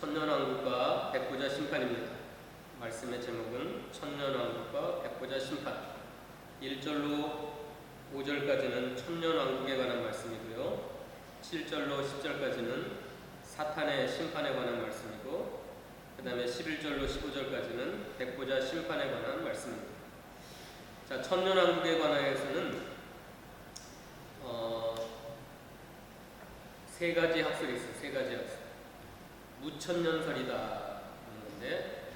천년왕국과 백보자 심판입니다. 말씀의 제목은 천년왕국과 백보자 심판. 1절로 5절까지는 천년왕국에 관한 말씀이고요. 7절로 10절까지는 사탄의 심판에 관한 말씀이고 그 다음에 11절로 15절까지는 백보자 심판에 관한 말씀입니다. 자, 천년왕국에 관하여서는 어, 세 가지 학설이 있어요. 세 가지 학설. 무천년설이다 하는 건데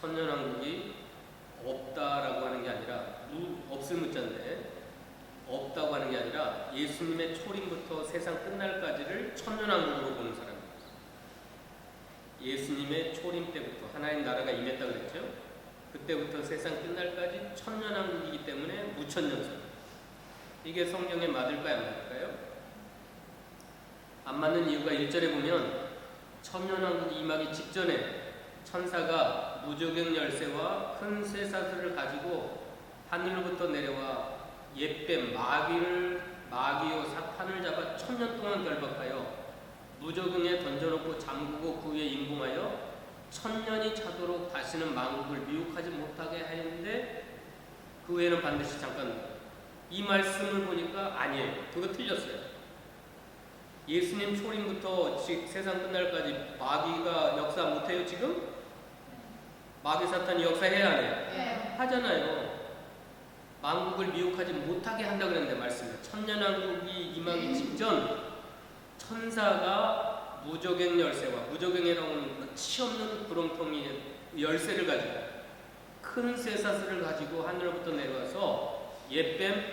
천년왕국이 없다라고 하는 게 아니라 무, 없을 무자인데 없다고 하는 게 아니라 예수님의 초림부터 세상 끝날까지를 천년왕국으로 보는 사람입니다. 예수님의 초림 때부터 하나님 나라가 임했다 그랬죠. 그때부터 세상 끝날까지 천년왕국이기 때문에 무천년설. 이게 성경에 맞을까요, 안 맞을까요? 안 맞는 이유가 1절에 보면 천년왕국이 임하기 직전에 천사가 무조경 열쇠와 큰 쇠사슬을 가지고 하늘로부터 내려와 옛뱀 마귀를 마귀요 사탄을 잡아 천년 동안 결박하여 무조경에 던져놓고 잠그고 그 위에 임봉하여 천년이 차도록 다시는 망국을 미혹하지 못하게 하였는데 그 후에는 반드시 잠깐 이 말씀을 보니까 아니에요. 그거 틀렸어요. 예수님 초림부터 지- 세상 끝날까지 마귀가 역사 못해요 지금? 마귀 사탄이 역사해야 안 해요? 네. 하잖아요. 망국을 미혹하지 못하게 한다 그랬는데 말씀에 천년왕국이 임하기 직전 천사가 무조경 열쇠와 무조경이라고 하는 끝이 없는 구렁텅이의 열쇠를 가지고 큰 쇠사슬을 가지고 하늘로부터 내려와서 옛뱀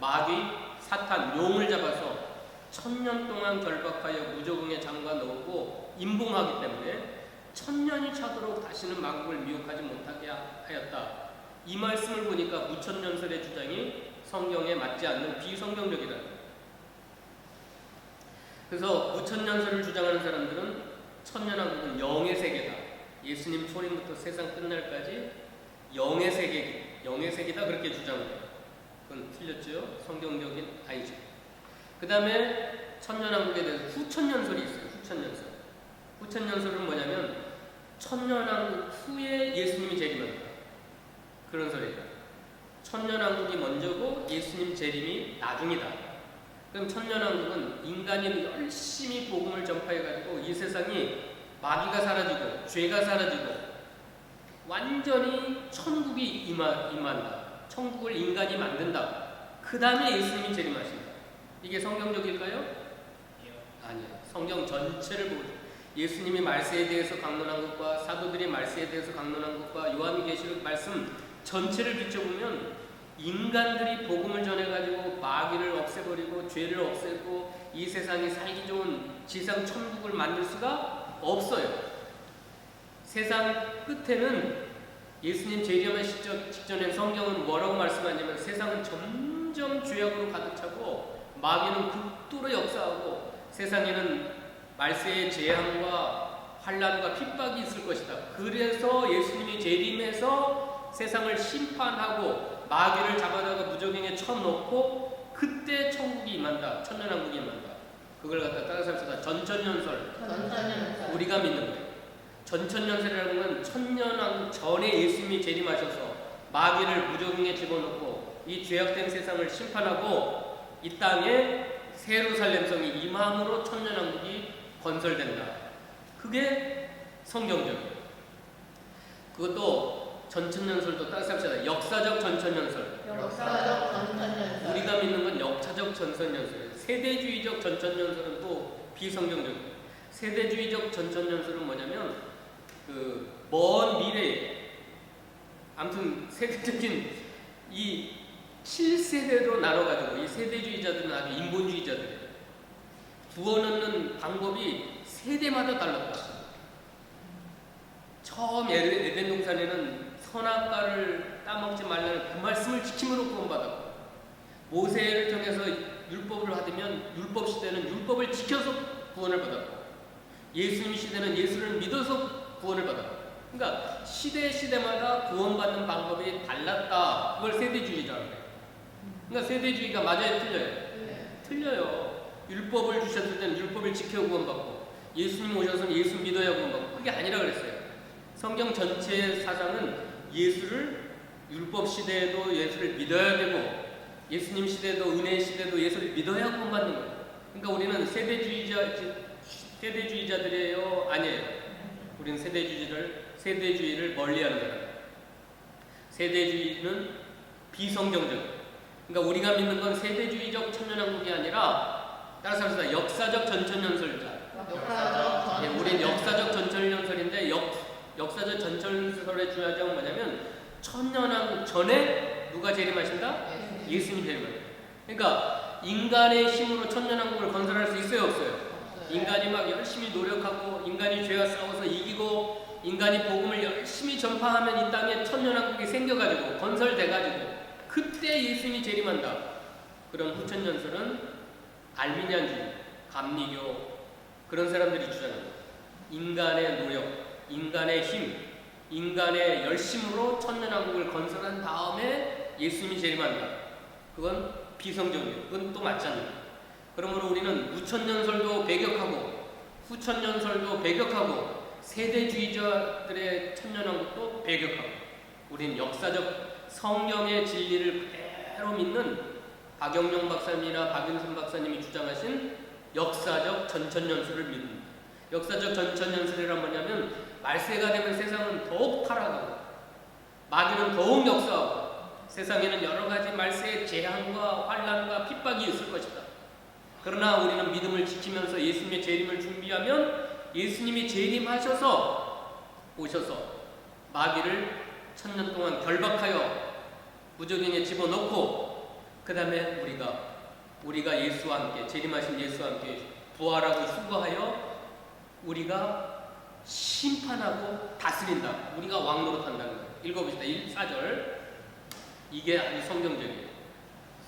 마귀 사탄 용을 잡아서 천년 동안 결박하여 무조경에 잠가 넣고 임봉하기 때문에 천년이 차도록 다시는 망국을 미혹하지 못하게 하였다. 이 말씀을 보니까 무천년설의 주장이 성경에 맞지 않는 비성경적이라는 거예요. 그래서 무천년설을 주장하는 사람들은 천년왕국은 영의 세계다. 예수님 초림부터 세상 끝날까지 영의 세계, 영의 세계다 그렇게 주장해요. 그건 틀렸죠. 성경적인 아니죠. 그 다음에 천년왕국에 대해서 후천년설이 있어요. 후천년설. 후천년설은 뭐냐면 천년왕국 후에 예수님이 재림한다. 그런 소리예요. 천년왕국이 먼저고 예수님 재림이 나중이다. 그럼 천년왕국은 인간이 열심히 복음을 전파해가지고 이 세상이 마귀가 사라지고 죄가 사라지고 완전히 천국이 임한다. 천국을 인간이 만든다. 그 다음에 예수님이 재림하신다. 이게 성경적일까요? 아니에요. 성경 전체를 보고 예수님이 말세에 대해서 강론한 것과 사도들이 말세에 대해서 강론한 것과 요한계시록 말씀 전체를 비춰보면 인간들이 복음을 전해가지고 마귀를 없애버리고 죄를 없애고 이 세상이 살기 좋은 지상 천국을 만들 수가 없어요. 세상 끝에는 예수님 재림의 직전에 성경은 뭐라고 말씀하냐면 세상은 점점 죄악으로 가득 차고 마귀는 극도로 역사하고 세상에는 말세의 재앙과 환란과 핍박이 있을 것이다. 그래서 예수님이 재림해서 세상을 심판하고 마귀를 잡아다가 무적행에 쳐놓고 그때 천국이 임한다. 천년왕국이 임한다. 그걸 갖다 따라서. 전천년설. 전천년설. 우리가 믿는 거예요. 전천년설이라는 건 천년왕 전에 예수님이 재림하셔서 마귀를 무적행에 집어넣고 이 죄악된 세상을 심판하고 이 땅에 세루살렘 성이 임함으로 천년왕국이 건설된다. 그게 성경적이에요. 그것도 전천년설도 따라서 합시다. 역사적 전천년설. 역사적 전천년설. 우리가 믿는 건 역사적 전천년설. 세대주의적 전천년설은 또 비성경적이에요. 세대주의적 전천년설은 뭐냐면 그 먼 미래에 아무튼 세대적인 이 7세대로 나눠가지고 이 세대주의자들은 아주 인본주의자들이에요. 구원 얻는 방법이 세대마다 달랐다. 처음 에덴 동산에는 선악과를 따먹지 말라는 그 말씀을 지킴으로 구원받았고 모세를 통해서 율법을 받으면 율법 시대는 율법을 지켜서 구원을 받았고 예수님 시대는 예수를 믿어서 구원을 받았고 그러니까 시대 시대마다 구원받는 방법이 달랐다. 그걸 세대주의라고 해요. 그러니까 세대주의가 맞아요, 틀려요? 네. 틀려요. 율법을 주셨을 때는 율법을 지켜 구원받고 예수님 오셔서 예수 믿어야 구원받고 그게 아니라 그랬어요. 성경 전체의 사상은 예수를 율법 시대에도 예수를 믿어야 되고 예수님 시대도 은혜 시대도 예수를 믿어야 구원받는 거예요. 그러니까 우리는 세대주의자 세대주의자들이에요, 아니에요. 우리는 세대주의를 세대주의를 멀리하는 거예요. 세대주의는 비성경적. 그러니까 우리가 믿는 건 세대주의적 천년왕국이 아니라 따라서 합시다. 역사적 전천연설자. 역사적 예, 우린 역사적 전천연설인데 역 역사적 전천연설의 중요한 점은 뭐냐면 천년왕국 전에 누가 재림하신다? 예수님 재림하신다. 그러니까 인간의 힘으로 천년왕국을 건설할 수 있어요, 없어요? 인간이 막 열심히 노력하고 인간이 죄와 싸워서 이기고 인간이 복음을 열심히 전파하면 이 땅에 천년왕국이 생겨가지고 건설돼가지고 그때 예수님이 재림한다. 그런 후천연설은 알미니안주의, 감리교 그런 사람들이 주장합니다. 인간의 노력, 인간의 힘, 인간의 열심으로 천년왕국을 건설한 다음에 예수님이 재림한다. 그건 비성경이에요. 그건 또 맞지 않는다. 그러므로 우리는 무천년설도 배격하고 후천년설도 배격하고 세대주의자들의 천년왕국도 배격하고 우리는 역사적 성경의 진리를 그대로 믿는 박영용 박사님이나 박윤선 박사님이 주장하신 역사적 전천연수를 믿습니다. 역사적 전천연수란 뭐냐면 말세가 되면 세상은 더욱 타락하고 마귀는 더욱 역사하고 세상에는 여러 가지 말세의 재앙과 환란과 핍박이 있을 것이다. 그러나 우리는 믿음을 지키면서 예수님의 재림을 준비하면 예수님이 재림하셔서 오셔서 마귀를 천년 동안 결박하여 무적행에 집어넣고 그 다음에 우리가 우리가 예수와 함께 재림하신 예수와 함께 부활하고 휴거하여 우리가 심판하고 다스린다. 우리가 왕노릇 한다는 거예요. 읽어봅시다. 1, 4절. 이게 아주 성경적이에요.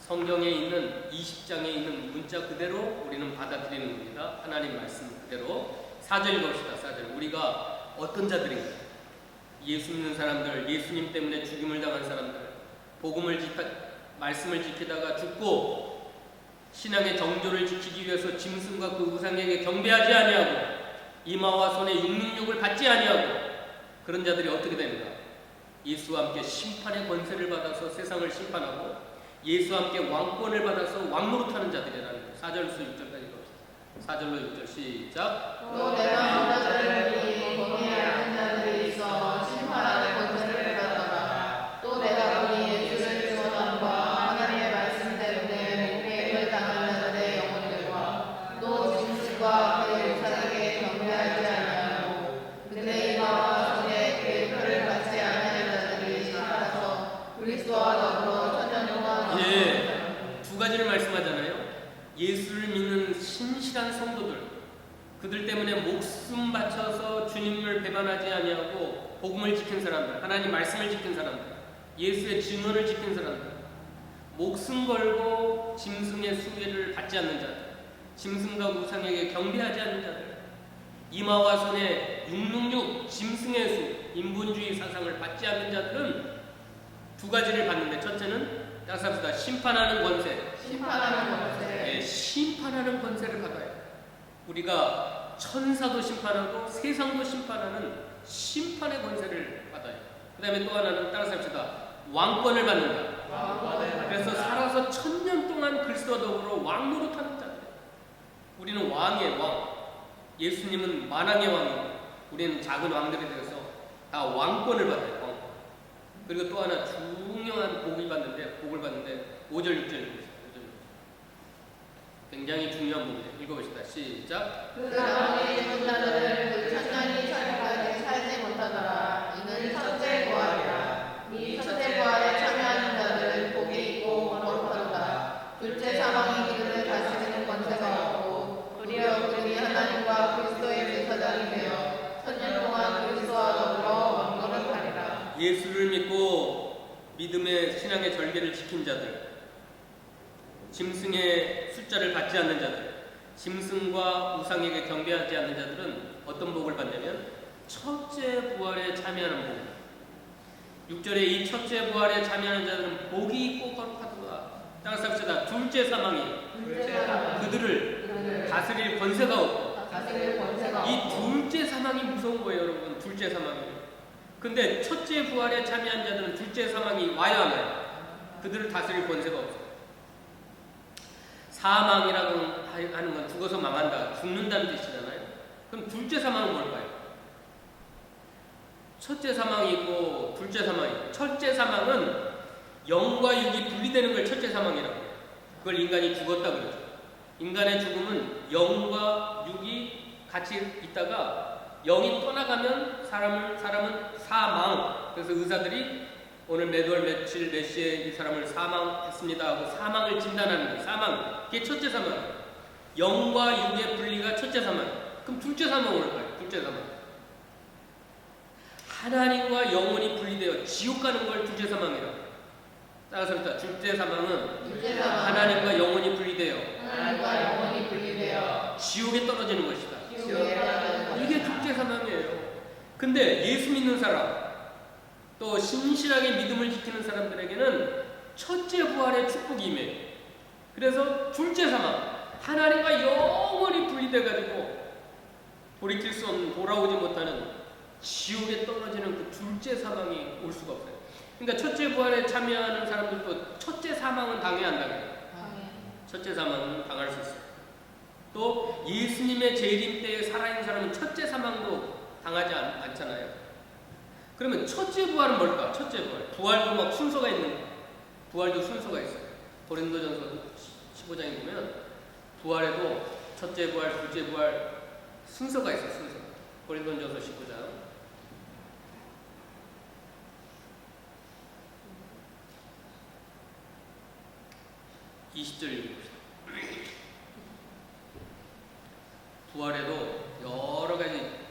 성경에 있는 20장에 있는 문자 그대로 우리는 받아들이는 겁니다. 하나님 말씀 그대로. 4절 읽어봅시다. 4절. 우리가 어떤 자들인가? 예수 믿는 사람들, 예수님 때문에 죽임을 당한 사람들, 복음을 지켜, 말씀을 지키다가 죽고 신앙의 정조를 지키기 위해서 짐승과 그 우상에게 경배하지 아니하고 이마와 손에 육육육을 받지 아니하고 그런 자들이 어떻게 되는가? 예수와 함께 심판의 권세를 받아서 세상을 심판하고 예수와 함께 왕권을 받아서 왕노릇하는 자들이라는 거예요. 4절에서 6절까지 읽읍시다. 4절로 6절 시작. 또 내가 그들 때문에 목숨 바쳐서 주님을 배반하지 아니하고 복음을 지킨 사람들, 하나님 말씀을 지킨 사람들, 예수의 증언을 지킨 사람들, 목숨 걸고 짐승의 수혜를 받지 않는 자들, 짐승과 우상에게 경배하지 않는 자들, 이마와 손에 666 짐승의 수, 인본주의 사상을 받지 않는 자들은 두 가지를 받는데 첫째는 따라서 합시다. 심판하는 권세. 심판하는 권세 네, 심판하는 권세를 받아요. 우리가 천사도 심판하고 세상도 심판하는 심판의 권세를 받아요. 그 다음에 또 하나는 따라서 합시다. 왕권을 받는다. 그래서 살아서 천년 동안 그리스도와 더불어 왕노릇 하는 자들. 우리는 왕의 왕. 예수님은 만왕의 왕이고 우리는 작은 왕들에 대해서 다 왕권을 받아요. 왕권. 그리고 또 하나 중요한 복을 받는데 복을 받는데 5절 6절 읽으세요. 5절. 굉장히 중요한 부분이에요. 읽어봅시다. 시작. 그 나머지 그 천년이 차기까지 살지 못하더라. 이는 첫째 부활이라. 이 첫째 부활에 참여하는 자들은 복이 있고 거룩하도다. 둘째 사망이 그들을 다스리는 권세가 없고 도리어 그들이 하나님과 그리스도의 제사장이 되어 천년 동안 그리스도와 더불어 왕노릇하리라. 예수를 믿고 믿음의 신앙의 절개를 지킨 자들, 짐승의 숫자를 받지 않는 자들, 짐승과 우상에게 경배하지 않는 자들은 어떤 복을 받냐면 첫째 부활에 참여하는 복. 6절에 이 첫째 부활에 참여하는 자들은 복이 있고 거룩하도다. 따라서 합시다. 둘째 사망이 그들을 다스릴 권세가 없고 이 둘째 사망이 무서운 거예요, 여러분. 둘째 사망이. 근데 첫째 부활에 참여한 자들은 둘째 사망이 와야 안 와요. 그들을 다스릴 권세가 없어요. 사망이라고 하는 건 죽어서 망한다, 죽는다는 뜻이잖아요. 그럼 둘째 사망은 뭘까요? 첫째 사망이 있고 둘째 사망이 있고 첫째 사망은 영과 육이 분리되는 걸 첫째 사망이라고 해요. 그걸 인간이 죽었다 그러죠. 인간의 죽음은 영과 육이 같이 있다가 영이 떠나가면 사람을 사람은 사망. 그래서 의사들이 오늘 몇 월 며칠 몇 시에 이 사람을 사망했습니다 하고 사망을 진단하는 거예요. 사망. 그게 첫째 사망. 영과 육의 분리가 첫째 사망. 그럼 둘째 사망은 뭘까요? 둘째 사망. 하나님과 영혼이 분리되어 지옥 가는 걸 둘째 사망이라고. 따라서 일단 둘째 사망은 둘째 사망 하나님과 영혼이 분리되어 하나님과 영혼이 분리되어 지옥에 떨어지는 것이다. 지옥에 떨어지는 이게. 둘째 사망이에요. 근데 예수 믿는 사람, 또 신실하게 믿음을 지키는 사람들에게는 첫째 부활의 축복이 임해요. 그래서 둘째 사망, 하나님과 영원히 분리돼 가지고 돌이킬 수 없는, 돌아오지 못하는 지옥에 떨어지는 그 둘째 사망이 올 수가 없어요. 그러니까 첫째 부활에 참여하는 사람들도 첫째 사망은 당해야 한다고요. 첫째 사망은 당할 수 있어요. 또 예수님의 재림 때에 살아있는 사람은 첫째 사망도 당하지 않, 않잖아요. 그러면 첫째 부활은 뭘까? 첫째 부활. 부활도 막 순서가 있는 거예요. 부활도 순서가 있어요. 고린도전서 15장에 보면 부활에도 첫째 부활, 둘째 부활 순서가 있어요. 순서. 고린도전서 15장. (20절) 읽어봅시다. 부활에도 여러 가지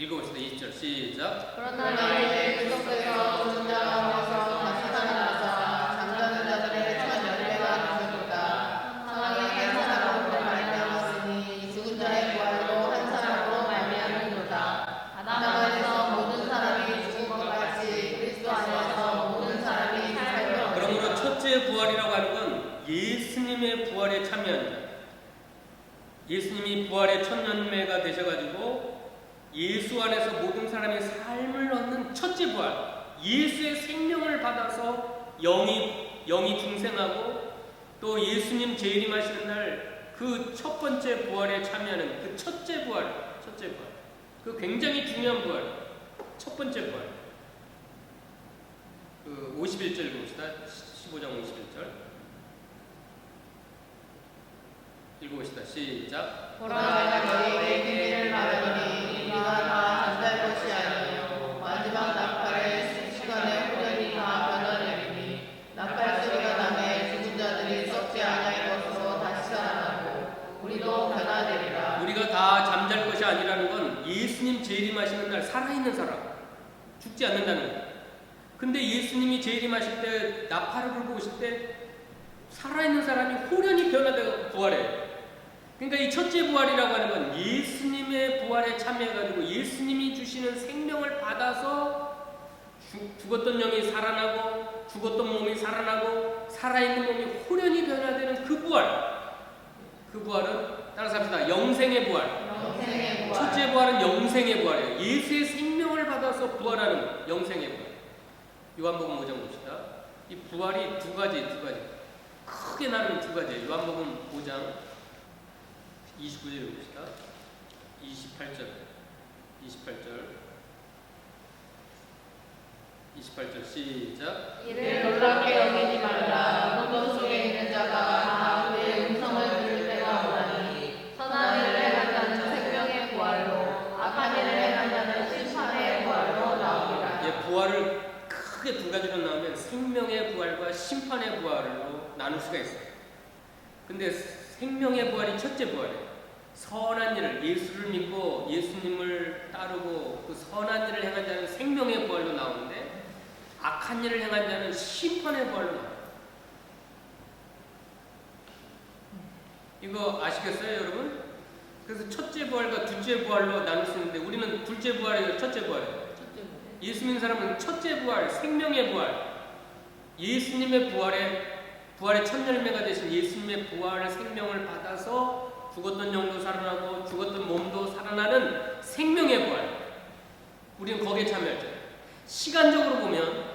읽어봅시다. 20절 시작. 그러나 이제 그리스도께서 죽은 자가운데서 다시 살아나사 잠자는 자들의 첫 열매가 되셨도다. 사망이 한 사람으로 말미암았으니 죽은 자의 부활도 한 사람으로 말미암는도다. 아담 안에서 모든 사람이 죽은 것 같이 그리스도 안에서 모든 사람이 살며 그러므로 첫째 부활이라고 하는 건 예수님의 부활에 참여한 자. 예수님이 부활의 첫 열매가 되셔가지고 예수 안에서 모든 사람의 삶을 얻는 첫째 부활. 예수의 생명을 받아서 영이 영이 중생하고 또 예수님 재림하시는 날 그 첫 번째 부활에 참여하는 그 첫째 부활, 첫째 부활. 그 굉장히 중요한 부활. 첫 번째 부활. 그 51절 봅시다. 15장 51절. 읽어봅시다. 시작. 보라 너희에게 비밀을 말하노니 우리가 다 잠잘 것이 아니요 마지막 나팔의 시간에 호련히 다 변화되리니 나팔 소리가 나매 죽은 자들이 썩지 아니할 것으로 다시 살아나고 우리도 변화되리라 우리가 다 잠잘 것이 아니라는 건 예수님 재림하시는 날 살아있는 사람 죽지 않는다는 거예요. 근데 예수님이 재림하실 때 나팔을 불고 오실 때 살아있는 사람이 호련히 변화되고 부활해요. 그러니까 이 첫째 부활이라고 하는 건 예수님의 부활에 참여해가지고 예수님이 주시는 생명을 받아서 죽, 죽었던 영이 살아나고 죽었던 몸이 살아나고 살아있는 몸이 호련히 변화되는 그 부활. 그 부활은 따라서 합시다. 영생의 부활. 영생의 첫째 부활은 영생의 부활이에요. 예수의 생명을 받아서 부활하는 영생의 부활. 요한복음 5장 봅시다. 이 부활이 두 가지, 두 가지. 크게 나누면 두 가지예요. 요한복음 5장 29절 봅시다. 28절. 28절. 28절 시작. 이를 놀랍게 여기지 말라 문도 속에 있는 자가 다 그의 음성을 들을 때가 오나니 선한 일을 행한 자는 생명의 부활로 악한 일을 행한 자는 심판의 부활로 나오리라 예, 부활을 크게 두 가지로 나오면 생명의 부활과 심판의 부활로 나눌 수가 있어요. 근데 생명의 부활이 첫째 부활이에요. 선한 일을 예수를 믿고 예수님을 따르고 그 선한 일을 행한 자는 생명의 부활로 나오는데 악한 일을 행한 자는 심판의 부활로 나와요. 이거 아시겠어요, 여러분? 그래서 첫째 부활과 둘째 부활로 나눌 수 있는데 우리는 둘째 부활이에요, 첫째 부활이에요. 예수 믿는 사람은 첫째 부활, 생명의 부활, 예수님의 부활에 부활의 첫 열매가 되신 예수님의 부활의 생명을 받아서 죽었던 영도 살아나고 죽었던 몸도 살아나는 생명의 부활. 우리는 거기에 참여하죠. 시간적으로 보면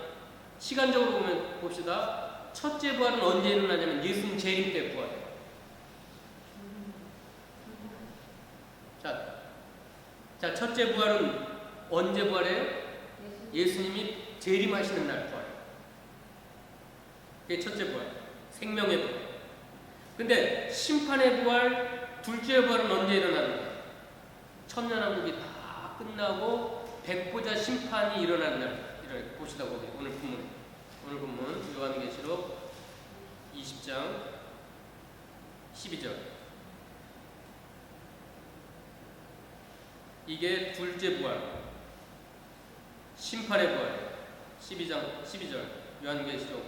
시간적으로 보면 봅시다. 첫째 부활은 언제 일어나냐면 예수님 재림 때 부활해요. 자, 자 첫째 부활은 언제 부활해요? 예수님이 재림하시는 날 부활. 그게 첫째 부활. 생명의 부활. 근데 심판의 부활, 둘째 부활은 언제 일어나는가? 천년왕국이 다 끝나고 백보자 심판이 일어나는 날. 이렇게 봅시다 거기 오늘 본문. 오늘 본문 요한계시록 20장 12절. 이게 둘째 부활. 심판의 부활. 12장 12절. 요한계시록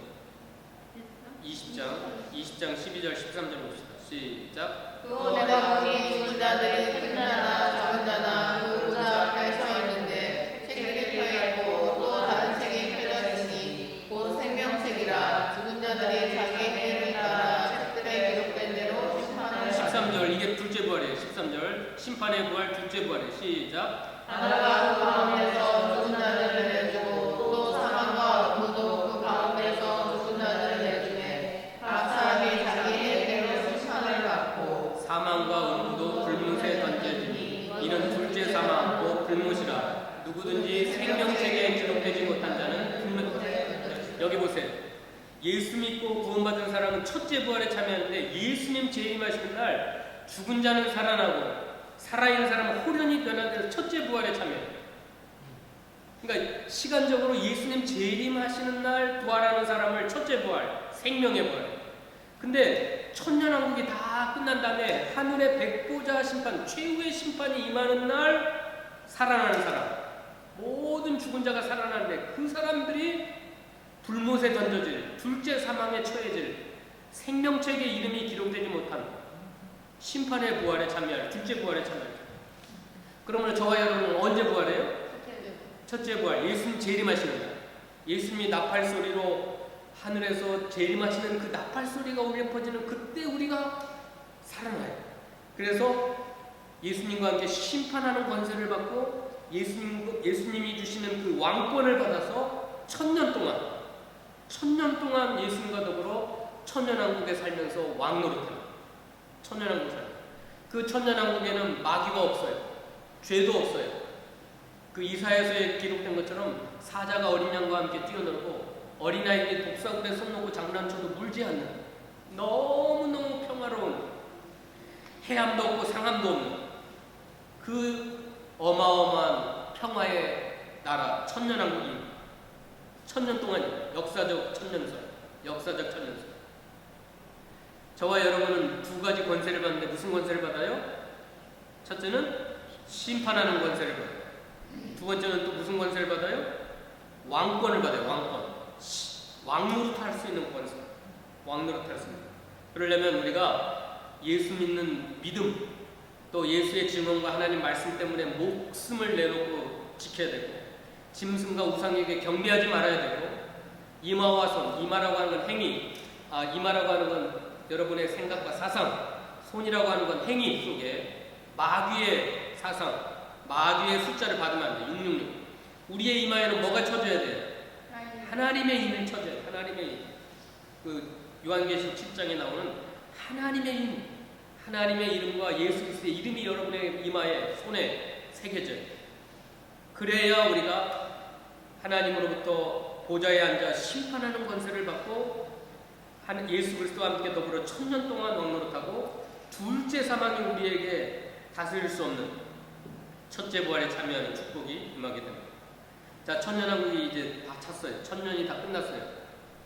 20장 20장 12절 13절 봅시다. 시작. 또 내가 보니 죽은 자들이 큰 자나 작은 자나 그 보좌 앞에 서 있는데 책이 펴 있고 또 다른 책이 펴져 있으니 곧 생명책이라 죽은 자들이 자기의 이름을 따라 책들에 기록된 대로 심판을 받 13절 이게 둘째 부활이에요. 13절 심판의 부활 둘째 부활이에요. 시작. 하늘과 그 가운데서 죽은 자들을 내주고 또 사망과 어둠도 그 가운데서 죽은 자들을 내주매 각 사람이 자기의 대로 심판을 받고 사망과 음부도 불못에 던져지니 이는 둘째 사망 곧 불못이라 누구든지 생명책에 기록되지 못한 자는 불못 여기 보세요. 예수 믿고 구원받은 사람은 첫째 부활에 참여하는데 예수님 재림하시는 날 죽은 자는 살아나고 살아있는 사람은 호련히 변화돼서 첫째 부활에 참여해요. 그러니까 시간적으로 예수님 재림하시는 날 부활하는 사람을 첫째 부활, 생명의 부활. 근데 천년왕국이 다 끝난 다음에 하늘의 백보자 심판, 최후의 심판이 임하는 날 살아나는 사람. 모든 죽은 자가 살아나는데 그 사람들이 불못에 던져질, 둘째 사망에 처해질 생명책에 이름이 기록되지 못한 심판의 부활에 참여할, 둘째 부활에 참여할. 그러면 저와 여러분은 언제 부활해요? 첫째 부활, 예수님 재림하시는 날. 예수님이 나팔 소리로 하늘에서 재림하시는 그 나팔 소리가 울려 퍼지는 그때 우리가 살아나요. 그래서 예수님과 함께 심판하는 권세를 받고 예수님, 예수님이 주시는 그 왕권을 받아서 천년 동안, 천년 동안 예수님과 더불어 천년왕국에 살면서 왕노릇합니다. 천년왕국 살. 그 천년왕국에는 마귀가 없어요. 죄도 없어요. 그 이사야서에 기록된 것처럼 사자가 어린 양과 함께 뛰어놀고 어린아이들이 독사굴에 손 놓고 장난쳐도 물지 않는 너무너무 평화로운 해함도 없고 상함도 없는 그 어마어마한 평화의 나라 천년왕국이 천년 동안 역사적 천년설 역사적 천년설 저와 여러분은 두 가지 권세를 받는데 무슨 권세를 받아요? 첫째는 심판하는 권세를 받아요. 두 번째는 또 무슨 권세를 받아요? 왕권을 받아요. 왕권. 왕노릇 할수 있는 권세. 왕노릇 할수 있는. 그러려면 우리가 예수 믿는 믿음, 또 예수의 증언과 하나님 말씀 때문에 목숨을 내놓고 지켜야 되고, 짐승과 우상에게 경배하지 말아야 되고, 이마와 손, 이마라고 하는 건 행위, 아, 이마라고 하는 건 여러분의 생각과 사상, 손이라고 하는 건 행위 속에 마귀의 사상, 마귀의 숫자를 받으면 안 돼. 666. 우리의 이마에는 뭐가 쳐져야 돼요? 하나님의 힘을 쳐줘야 돼. 하나님의 힘. 그 요한계시록 7장에 나오는 하나님의 힘. 하나님의 이름과 예수 그리스도의 이름이 여러분의 이마에 손에 새겨져요. 그래야 우리가 하나님으로부터 보좌에 앉아 심판하는 권세를 받고 한 예수 그리스도와 함께 더불어 천년 동안 왕노릇하고 둘째 사망이 우리에게 다스릴 수 없는 첫째 부활에 참여하는 축복이 임하게 됩니다. 자, 천년왕국이 이제 다 찼어요. 천년이 다 끝났어요.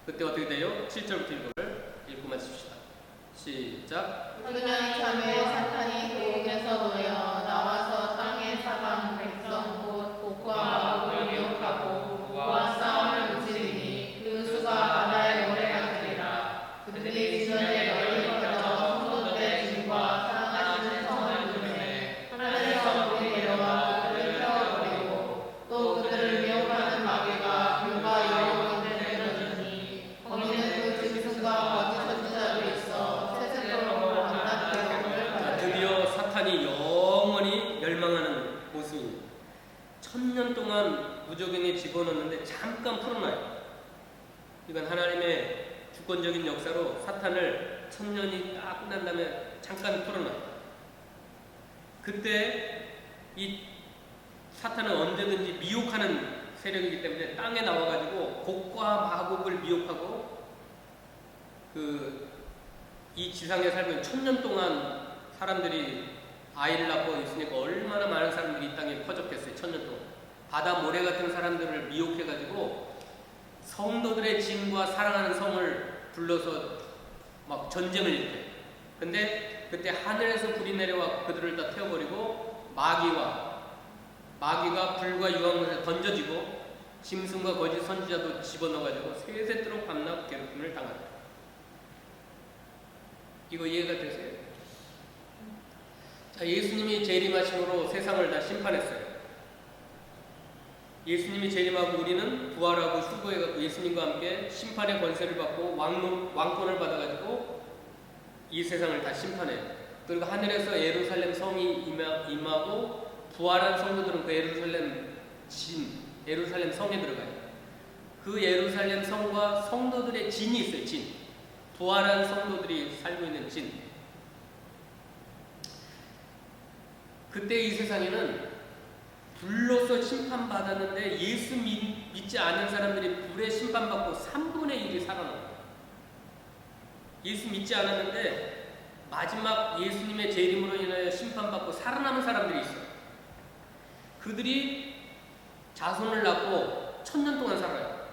그때 어떻게 돼요? 7절부터 읽어를 읽고 마칩시다. 시작. 그년이 참에 사탄이 고국에서 나와서 땅의 사방 백성 곧 복과 마곡을 미혹하고 그와 싸움을 무찌르니 그 수가 바다의 모래 같으리라 그들이 지전에 널리 퍼져 성도들의 집과 사랑하시는 성을 부르매 하늘에서 불이 내려와 그들을 태워버리고 또 그들을 미혹하는 마귀가 불과 여호와께 내려주니 거기는 그 짐승과 거짓 선지자도 있어 세세토록 만납게 예수님. 천년 동안 무적행에 집어넣는데 잠깐 풀어놔요. 이건 하나님의 주권적인 역사로 사탄을 천년이 딱 끝난 다음에 잠깐 풀어놔요. 그때 이 사탄은 언제든지 미혹하는 세력이기 때문에 땅에 나와가지고 곡과 마곡을 미혹하고 그 이 지상에 살고 있는 천년 동안 사람들이 아이를 낳고 있으니까 얼마나 많은 사람들이 이 땅에 퍼졌겠어요 천년 동안 바다 모래 같은 사람들을 미혹해가지고 성도들의 진과 사랑하는 성을 불러서 막 전쟁을 일으켜요 근데 그때 하늘에서 불이 내려와 그들을 다 태워버리고 마귀와 마귀가 불과 유황물에 던져지고 짐승과 거짓 선지자도 집어넣어가지고 세세토록 밤낮 괴롭힘을 당한다. 이거 이해가 되세요? 자, 예수님이 재림하심으로 세상을 다 심판했어요. 예수님이 재림하고 우리는 부활하고 휴거해갖고 예수님과 함께 심판의 권세를 받고 왕, 왕권을 받아가지고 이 세상을 다 심판해요. 그리고 하늘에서 예루살렘 성이 임하, 임하고 부활한 성도들은 그 예루살렘 진, 예루살렘 성에 들어가요. 그 예루살렘 성과 성도들의 진이 있어요. 진. 부활한 성도들이 살고 있는 진. 그때 이 세상에는 불로서 심판받았는데 예수 믿, 믿지 않은 사람들이 불에 심판받고 3분의 1이 살아나요. 예수 믿지 않았는데 마지막 예수님의 재림으로 인하여 심판받고 살아남은 사람들이 있어요. 그들이 자손을 낳고 천년 동안 살아요.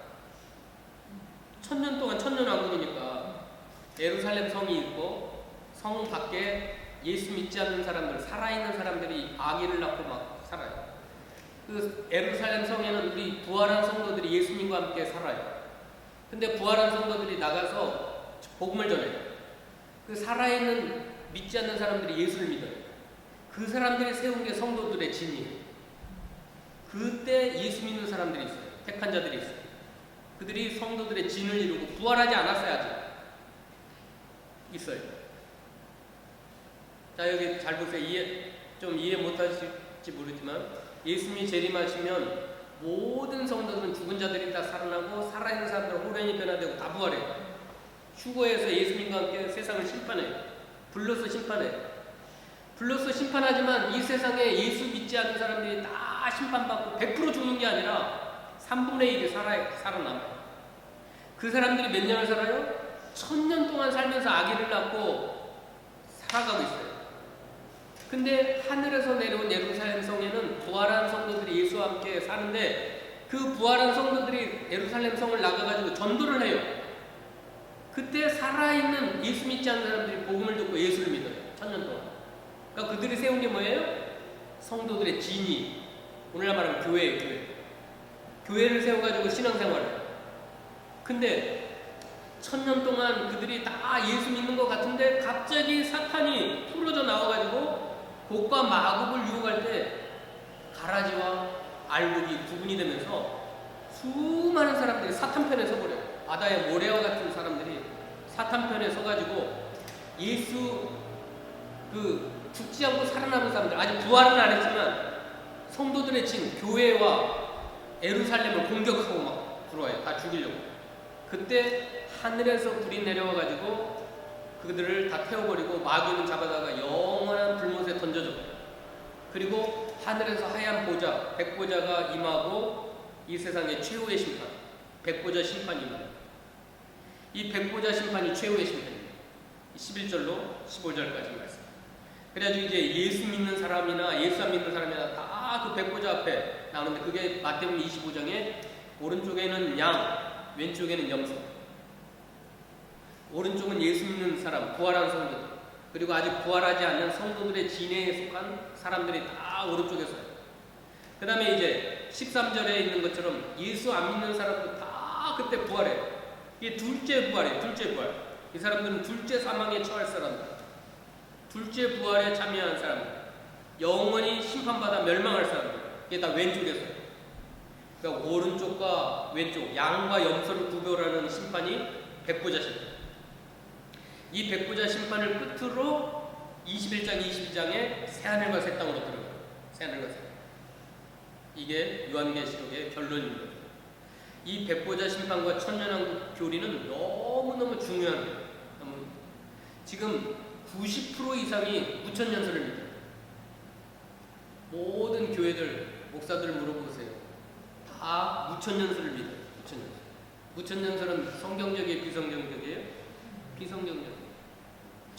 천년 동안 천년 왕국이니까 예루살렘 성이 있고 성 밖에 예수 믿지 않는 사람들, 살아있는 사람들이 아기를 낳고 막 살아요. 그 예루살렘 성에는 우리 부활한 성도들이 예수님과 함께 살아요. 근데 부활한 성도들이 나가서 복음을 전해요. 그 살아있는 믿지 않는 사람들이 예수를 믿어요. 그 사람들이 세운 게 성도들의 진이에요. 그때 예수 믿는 사람들이 있어요. 택한 자들이 있어요. 그들이 성도들의 진을 이루고 부활하지 않았어요, 아직. 있어요. 자, 여기 잘 보세요. 이해, 좀 이해 못하실지 모르지만, 예수님이 재림하시면 모든 성도들은 죽은 자들이 다 살아나고, 살아있는 사람들은 호련히 변화되고 다 부활해요. 휴거에서 예수님과 함께 세상을 심판해요. 불로서 심판해요. 불로서 심판하지만 이 세상에 예수 믿지 않는 사람들이 다 심판받고 100% 죽는 게 아니라 3분의 1이 살아, 살아남아요. 그 사람들이 몇 년을 살아요? 천년 동안 살면서 아기를 낳고 살아가고 있어요. 근데 하늘에서 내려온 예루살렘 성에는 부활한 성도들이 예수와 함께 사는데 그 부활한 성도들이 예루살렘 성을 나가가지고 전도를 해요. 그때 살아있는 예수 믿지 않는 사람들이 복음을 듣고 예수를 믿어요. 천년 동안. 그러니까 그들이 세운 게 뭐예요? 성도들의 진이. 오늘날 말하면 교회예요, 교회. 교회를 세워가지고 신앙생활을. 근데 천년 동안 그들이 다 예수 믿는 것 같은데 갑자기 사탄이 풀어져 나와가지고 곡과 마곡을 유혹할 때 가라지와 알곡이 구분이 되면서 수많은 사람들이 사탄 편에 서버려요. 바다의 모래와 같은 사람들이 사탄 편에 서가지고 예수 그 죽지 않고 살아남은 사람들 아직 부활은 안 했지만 성도들의 진 교회와 에루살렘을 공격하고 막 들어와요. 다 죽이려고. 그때 하늘에서 불이 내려와 가지고 그들을 다 태워버리고 마귀는 잡아다가 영원한 불못에 던져줘. 그리고 하늘에서 하얀 보좌, 백보좌가 임하고 이 세상의 최후의 심판, 백보좌 심판이 임합니다. 이 백보좌 심판이 최후의 심판입니다. 11절로 15절까지 말씀. 그래가지고 이제 예수 믿는 사람이나 예수 안 믿는 사람이나 다 그 백보좌 앞에 나오는데 그게 마태복음 25장에 오른쪽에는 양, 왼쪽에는 염소. 오른쪽은 예수 믿는 사람, 부활한 성도들. 그리고 아직 부활하지 않는 성도들의 진해에 속한 사람들이 다 오른쪽에 서요. 그 다음에 이제 13절에 있는 것처럼 예수 안 믿는 사람도 다 그때 부활해요. 이게 둘째 부활이에요. 둘째 부활. 이 사람들은 둘째 사망에 처할 사람들. 둘째 부활에 참여한 사람들. 영원히 심판받아 멸망할 사람들. 이게 다 왼쪽에서요. 그러니까 오른쪽과 왼쪽, 양과 염소를 구별하는 심판이 백보자 심판. 이 백보자 심판을 끝으로 21장, 22장에 새하늘과 새 땅으로 들어가요. 새하늘과 새 땅. 이게 요한계시록의 결론입니다. 이 백보자 심판과 천년왕국 교리는 너무너무 중요한 거예요. 지금 90% 이상이 무천년설을 믿어요. 모든 교회들 목사들 물어보세요. 다 무천년설을 믿어요. 무천년설. 무천년설은 성경적이에요, 비성경적이에요? 비성경적.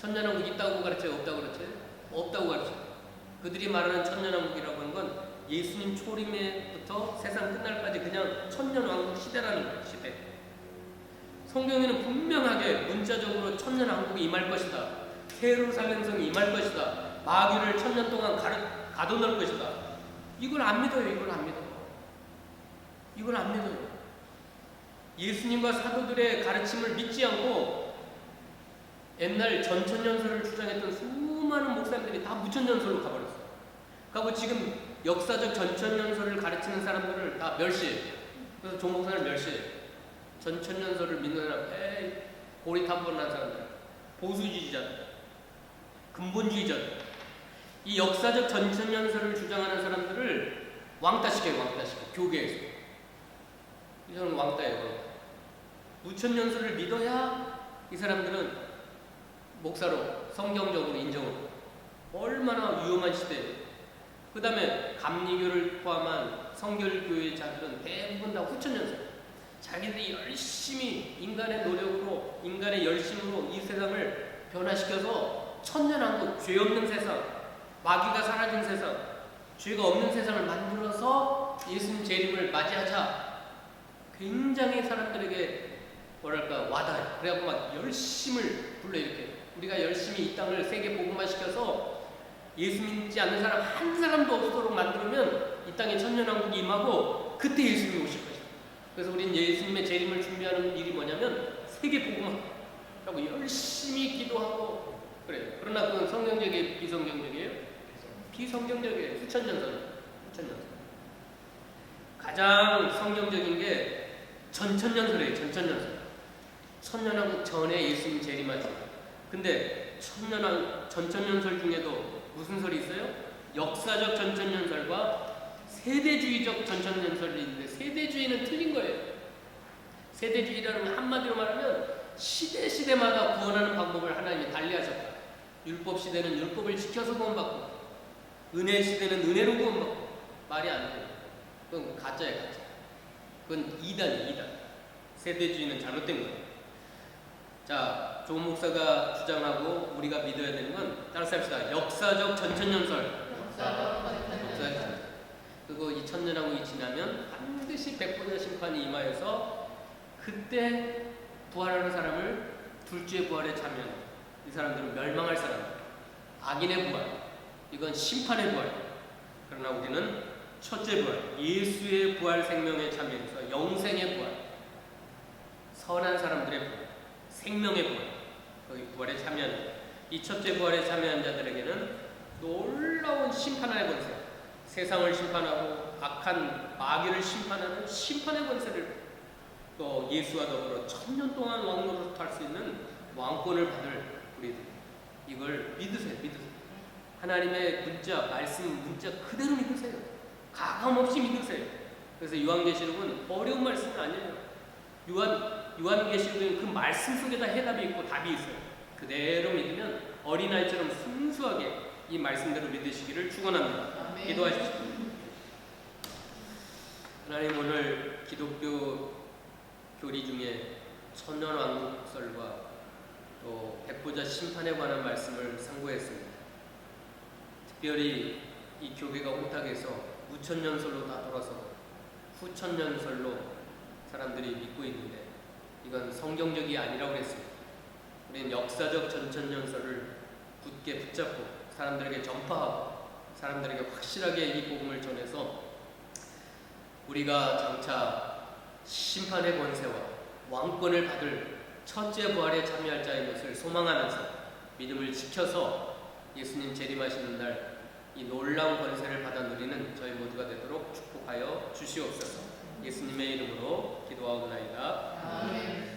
천년왕국 있다고 가르쳐요, 없다고 가르쳐요? 없다고 가르쳐요. 그들이 말하는 천년왕국이라고 하는 건 예수님 초림에부터 세상 끝날까지 그냥 천년왕국 시대라는 거예요, 시대. 성경에는 분명하게 문자적으로 천년왕국이 임할 것이다. 세루살렘성이 임할 것이다. 마귀를 천년 동안 가르, 가둬놓을 것이다. 이걸 안 믿어요, 이걸 안 믿어. 이걸 안 믿어요. 예수님과 사도들의 가르침을 믿지 않고 옛날 전천년설을 주장했던 수많은 목사님들이 다 무천년설로 가버렸어요. 그리고 지금 역사적 전천년설을 가르치는 사람들을 다 멸시해요. 그래서 종 목사를 멸시해요. 전천년설을 믿는 사람, 에이, 고리타분한 사람들, 보수주의자들, 근본주의자들. 이 역사적 전천년설을 주장하는 사람들을 왕따시켜요, 왕따시켜. 교계에서. 이 사람은 왕따예요, 왕따. 무천년설을 믿어야 이 사람들은 목사로 성경적으로 인정을 얼마나 위험한 시대예요. 그 다음에 감리교를 포함한 성결교회 자들은 대부분 다 후천년설. 자기들이 열심히 인간의 노력으로 인간의 열심으로 이 세상을 변화시켜서 천년왕국 죄 없는 세상 마귀가 사라진 세상 죄가 없는 세상을 만들어서 예수님 재림을 맞이하자 굉장히 사람들에게 뭐랄까 와닿아요. 그래갖고 막 열심을 불러일으켜요. 우리가 열심히 이 땅을 세계 복음화 시켜서 예수 믿지 않는 사람 한 사람도 없도록 만들면 이 땅에 천년왕국이 임하고 그때 예수님이 오실 것이다. 그래서 우리는 예수님의 재림을 준비하는 일이 뭐냐면 세계 복음화라고 열심히 기도하고 그래요. 그러나 그건 성경적이에요, 비성경적이에요? 비성경적이에요. 수천 년전, 수천 년 전. 가장 성경적인 게 전천년설이에요. 전천년설. 천년왕국 전에 예수님 재림하죠. 근데 천년왕 전천년설 중에도 무슨 설이 있어요? 역사적 전천년설과 세대주의적 전천년설이 있는데 세대주의는 틀린 거예요. 세대주의라는 건 한마디로 말하면 시대 시대마다 구원하는 방법을 하나님이 달리하셨다. 율법 시대는 율법을 지켜서 구원받고 은혜 시대는 은혜로 구원받고 말이 안 돼요. 그건 가짜예요, 가짜. 그건 이단이에요, 이단. 세대주의는 잘못된 거예요. 자, 조 목사가 주장하고 우리가 믿어야 되는 건 따라서 합시다. 역사적 전천년설. 역사적 전천년 역사적 그리고 이 천년왕국이 지나면 반드시 백보자 심판이 임하여서 그때 부활하는 사람을 둘째 부활에 참여하는 이 사람들은 멸망할 사람. 악인의 부활. 이건 심판의 부활. 그러나 우리는 첫째 부활 예수의 부활 생명에 참여해서 영생의 부활. 선한 사람들의 부활 생명의 부활 거기 부활에 참여하는 이 첫째 부활에 참여한 자들에게는 놀라운 심판의 권세 세상을 심판하고 악한 마귀를 심판하는 심판의 권세를 또 예수와 더불어 천년 동안 왕노릇 할수 있는 왕권을 받을 우리들. 이걸 믿으세요 믿으세요. 하나님의 문자 말씀 문자 그대로 믿으세요. 가감 없이 믿으세요. 그래서 요한계시록은 어려운 말씀은 아니에요. 요한 요한계시록은 그 말씀 속에 다 해답이 있고 답이 있어요 그대로 믿으면 어린아이처럼 순수하게 이 말씀대로 믿으시기를 축원합니다. 기도하십시오. 하나님 오늘 기독교 교리 중에 천년왕국설과 또 백보자 심판에 관한 말씀을 상고했습니다. 특별히 이 교회가 오탁에서 무천년설로 다 돌아서 후천년설로 사람들이 믿고 있는데 이건 성경적이 아니라고 했습니다. 우리는 역사적 전천년설을 굳게 붙잡고 사람들에게 전파하고 사람들에게 확실하게 이 복음을 전해서 우리가 장차 심판의 권세와 왕권을 받을 첫째 부활에 참여할 자인 것을 소망하면서 믿음을 지켜서 예수님 재림하시는 날 이 놀라운 권세를 받아 누리는 저희 모두가 되도록 축복하여 주시옵소서. 예수님의 이름으로 기도하옵나이다. 아멘.